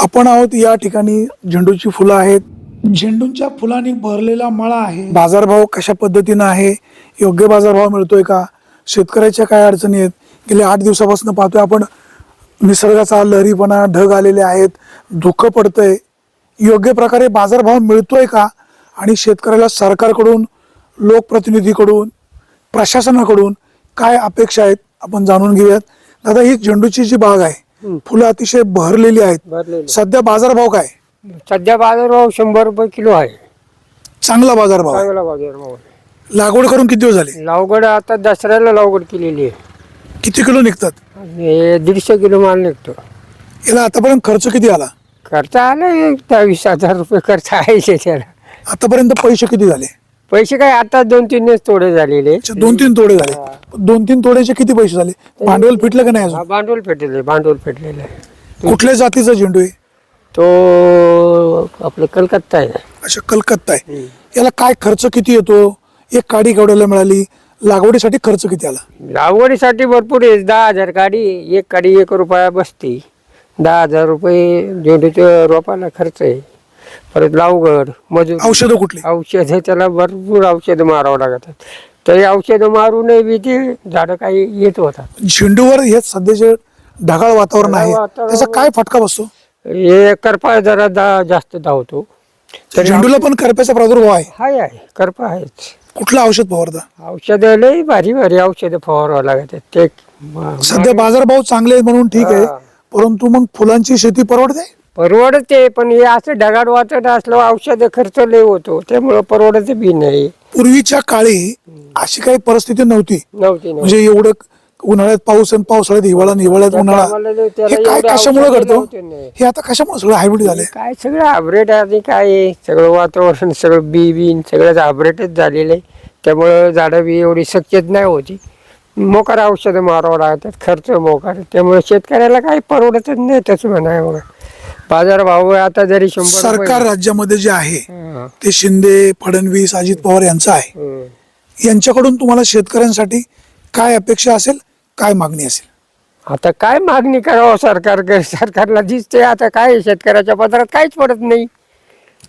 आपण आहोत या ठिकाणी झेंडूची फुलं आहेत. झेंडूंच्या फुलांनी भरलेला मळा आहे. बाजारभाव कशा पद्धतीनं आहे? योग्य बाजारभाव मिळतोय का? शेतकऱ्याच्या काय अडचणी आहेत? गेल्या आठ दिवसापासून पाहतोय आपण निसर्गाचा लहरीपणा ढग आलेले आहेत धुकं पडतंय. योग्य प्रकारे बाजारभाव मिळतोय का? आणि शेतकऱ्याला सरकारकडून लोकप्रतिनिधीकडून प्रशासनाकडून काय अपेक्षा आहेत? आपण जाणून घेऊयात. दादा ही झेंडूची जी बाग आहे फुलं अतिशय बहरलेली आहेत. भरलेले. सध्या बाजारभाव काय? सध्या बाजारभाव शंभर रुपये किलो आहे. चांगला बाजारभाव आहे. चांगला बाजारभाव आहे. लागवड करून किती दिवस झाले? लावगड आता दसऱ्याला लावगड केलेली आहे. किती किलो निघतात? आणि दीडशे किलो माल निघतो. याला आतापर्यंत खर्च किती आला? खर्च आला एक दहावीस हजार रुपये खर्च आहे त्याला आतापर्यंत पैसे किती झाले? पैसे काय आता दोन तीनच तोडे झालेले. अच्छा, दोन तीन तोडे झाले. दोन तीन तोड्याचे किती पैसे झाले? भांडवल फिटलं का नाही हा, अजून भांडवल पेटलेलं भांडवल पेटलेलं आहे. कुठल्या जातीचा झेंडू आहे? तो आपलं कलकत्ता आहे. अच्छा कलकत्ता आहे. याला काय खर्च किती येतो? एक काडी केवढ्याला मिळाली. लागवडीसाठी खर्च किती आला? लागवडीसाठी भरपूर आहे. दहा हजार काडी एक काडी एक रुपया बसते. दहा हजार रुपये झेंडूच्या रोपाला खर्च आहे. परत लावगड मजूर. औषधं कुठली? औषध त्याला भरपूर औषधं मारावं लागतात. तरी औषधं मारूनही बी ते झाडं काही येत होतात. झेंडूवर हे सध्याचे ढगाळ वातावरण आहे वातावरण- त्याचा काय फटका बसतो? हे करपा जरा दा जास्त धावतो. तरी झेंडूला पण करप्याचा प्रादुर्भाव आहे. हाय आहे करपा आहेच. कुठलं औषध फवारता? औषधं लई भारी भारी औषधं फवारावं लागतात ते म- सध्या बाजारभाव चांगले आहेत म्हणून ठीक आहे हा. परंतु मग फुलांची शेती परवडते? परवडते पण हे असं ढगाड वाचत असलं औषध खर्च लय होतो. त्यामुळं परवडत बी नाही. पूर्वीच्या काळी अशी काही परिस्थिती नव्हती. नव्हती नव्हती. म्हणजे एवढं उन्हाळ्यात पाऊस आणि पावसाळ्यात हिवाळा आणि हिवाळ्यात उन्हाळा त्याला हे काय एवढे कशामुळे औषधं घडतं? नव्हते. हे आता कशामुळे सगळं हायब्रिड झालंय? काय सगळं अपडेट आणि काय आहे, सगळं वातावरण सगळं बी बीन सगळंच अपडेटच झालेलं आहे. त्यामुळं झाडं बी एवढी सचेत नाही होती. मोकार औषधं मारावं लागतात खर्च मोकार. त्यामुळे शेतकऱ्याला काही परवडतच नाही तसं म्हणाय बघा बाजार भाव आता जरी शंभर रुपये- सरकार राज्यामध्ये जे आहे हा, ते शिंदे फडणवीस अजित पवार यांचं आहे. यांच्याकडून तुम्हाला शेतकऱ्यांसाठी काय अपेक्षा असेल काय मागणी असेल? आता काय मागणी करावं सरकार सरकारला दिसते आता काय शेतकऱ्याच्या पत्रात काहीच पडत नाही.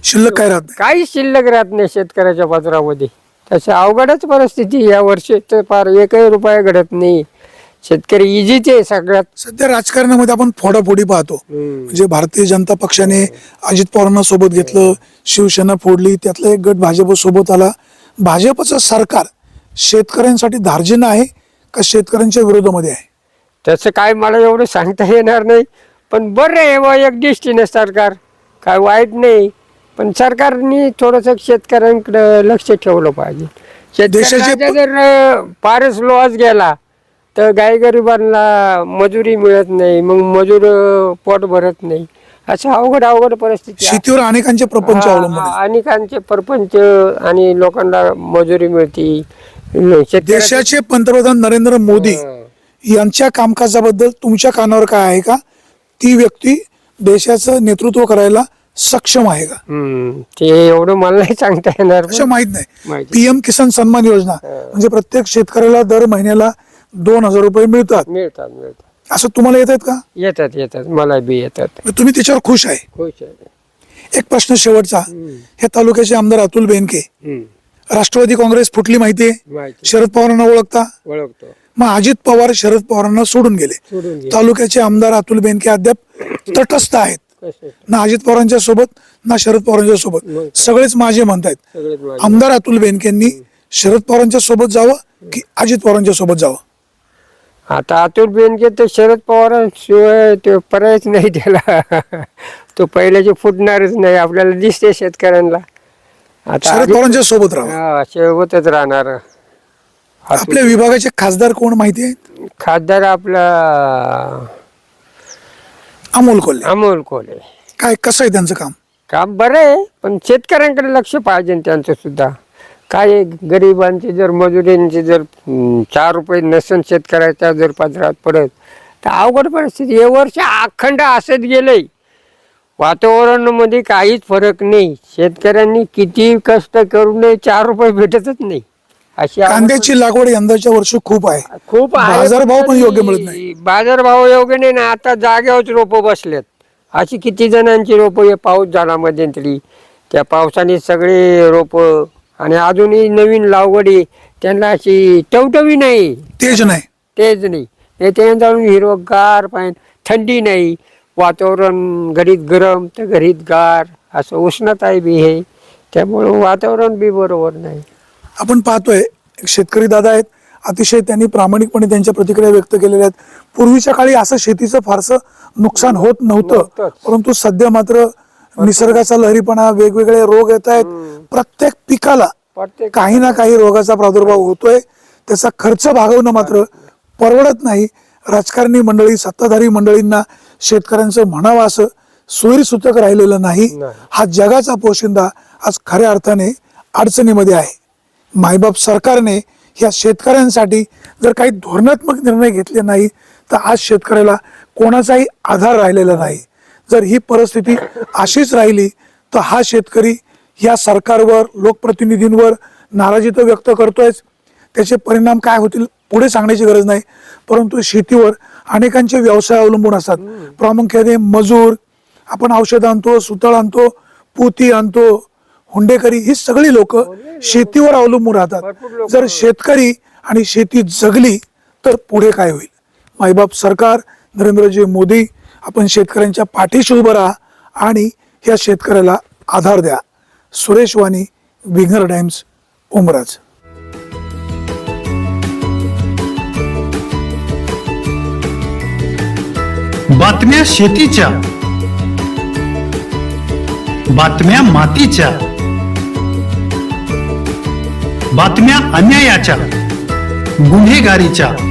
शिल्लक काय राहत नाही? काहीच शिल्लक राहत नाही शेतकऱ्याच्या पत्रामध्ये तशी अवघडच परिस्थिती या वर्षी तर फार एकही रुपया घडत नाही. शेतकरी इजीच आहे सगळ्यात. सध्या राजकारणामध्ये आपण फोडाफोडी पाहतो. म्हणजे भारतीय जनता पक्षाने अजित पवारांना सोबत घेतलं शिवसेना फोडली त्यातला एक गट भाजप सोबत आला. भाजपचं सरकार शेतकऱ्यांसाठी धार्जिन आहे का शेतकऱ्यांच्या विरोधामध्ये आहे? तसं काय मला एवढं सांगता येणार नाही पण बरं आहे बा एक दृष्टीने सरकार. काय वाईट नाही पण सरकारने थोडंसं शेतकऱ्यांकडे लक्ष ठेवलं पाहिजे. देशाचे शेतकऱ्याचा जर अं, फारच लॉस गेला तर गायगरिबांना मजुरी मिळत नाही मग मजूर पोट भरत नाही असं अवघड अवघड परिस्थिती आहे. शेतीवर अनेकांचे प्रपंच हा, अवलंबून आहेत. हा, अनेकांचे परपंच आणि लोकांना मजुरी मिळते देशाचे पंतप्रधान नरेंद्र मोदी. यांच्या कामकाजाबद्दल तुमच्या कानावर काय आहे का ती व्यक्ती देशाचं नेतृत्व करायला सक्षम आहे का हम्म, ते एवढं मला नाही सांगता येणार असं माहीत नाही माहिती. पीएम किसान सन्मान योजना म्हणजे प्रत्येक शेतकऱ्याला दर महिन्याला दोन हजार रुपये मिळतात. मिळतात मिळतात. असं तुम्हाला येत आहेत का? येतात येतात. मला बी येतात. मग तुम्ही त्याच्यावर खुश आहे. खुश आहे. एक प्रश्न शेवटचा. हे तालुक्याचे आमदार अतुल बेनके. हम्म, राष्ट्रवादी काँग्रेस फुटली माहितीये माहिती. शरद पवारांना ओळखता. ओळखतो. मग अजित पवार शरद पवारांना सोडून गेले. सोडून घे तालुक्याचे आमदार अतुल बेनके अद्याप तटस्थ आहेत. कसं? ना अजित पवारांच्या सोबत ना शरद पवारांच्या सोबत. सगळेच माझे म्हणतायत सगळेच माझे. आमदार अतुल बेनकेंनी शरद पवारांच्या सोबत जावं की अजित पवारांच्या सोबत जावं? आता अतुल बेनके तर शरद पवारांशिवाय ते पर्यायच नाही त्याला. तो पहिल्याचे फुटणारच नाही आपल्याला दिसते शेतकऱ्यांना. आता शरद आधी- पवारांच्या सोबत हा शेवटच राहणार. आपल्या विभागाचे खासदार कोण माहिती आहे खासदार आपला अमोल कोल्हे. अमोल कोले काय कसं आहे त्यांचं काम? काम बरं आहे पण शेतकऱ्यांकडे लक्ष पाहिजे ना त्यांचं सुद्धा. काय गरिबांचे जर मजुरींचे जर चार रुपये नसन शेतकऱ्याच्या जर पदरात पडत तर अवघड परिस्थिती. हे वर्ष अखंड असत गेलंय. वातावरणामध्ये काहीच फरक नाही. शेतकऱ्यांनी किती कष्ट करूनही चार रुपये भेटतच नाही. अशी कांद्याची लागवड यंदाच्या वर्षी खूप आहे. खूप आहे. बाजारभाव पण योग्य मिळत नाही. बाजारभाव योग्य नाही ना आता जागेवर रोप बसलेत. अशी किती जणांची रोपं हे पाऊस झाला मध्यंतरी. त्या पावसाने सगळे रोपं आणि अजूनही नवीन लागवडी त्यांना अशी टवटवी नाही. तेच नाही. तेच नाही. हे ते जाऊन हिरवगार पाहिजे. थंडी नाही. वातावरण घरीत गरम तर घरीत गार. असं उष्णता बी हे. त्यामुळं वातावरण बी बरोबर नाही. आपण पाहतोय एक शेतकरी दादा आहेत. अतिशय त्यांनी प्रामाणिकपणे त्यांच्या प्रतिक्रिया व्यक्त केलेल्या आहेत. पूर्वीच्या काळी असं शेतीचं फारसं नुकसान होत नव्हतं. नव्हतंच. परंतु सध्या मात्र निसर्गाचा लहरीपणा वेगवेगळे रोग येत आहेत. प्रत्येक पिकाला काही ना काही रोगाचा प्रादुर्भाव होतोय. त्याचा खर्च भागवणं मात्र परवडत नाही. राजकारणी मंडळी सत्ताधारी मंडळींना शेतकऱ्यांचं म्हणावं असं सोयीसूचक राहिलेलं नाही. नाही. हा जगाचा पोशिंदा आज खऱ्या अर्थाने अडचणीमध्ये आहे. मायबाप सरकारने या शेतकऱ्यांसाठी जर काही धोरणात्मक निर्णय घेतले नाही तर आज शेतकऱ्याला कोणाचाही आधार राहिलेला नाही. जर ही परिस्थिती अशीच राहिली तर हा शेतकरी या सरकारवर लोकप्रतिनिधींवर नाराजी तर व्यक्त करतोयच. त्याचे परिणाम काय होतील पुढे सांगण्याची गरज नाही. परंतु शेतीवर अनेकांचे व्यवसाय अवलंबून असतात. प्रामुख्याने मजूर आपण औषध आणतो सुतळ आणतो पोती आणतो हुंडेकरी ही सगळी लोक शेतीवर अवलंबून राहतात. जर शेतकरी आणि शेती जगली तर पुढे काय होईल? मायबाप सरकार नरेंद्रजी मोदी आपण शेतकऱ्यांच्या पाठीशी उभं राहा आणि या शेतकऱ्याला आधार द्या. सुरेश वाणी विघ्नर टाइम्स उमराज. बातम्या शेतीच्या. बातम्या मातीच्या. बातम्या अन्यायाच्या. गुन्हेगारीच्या.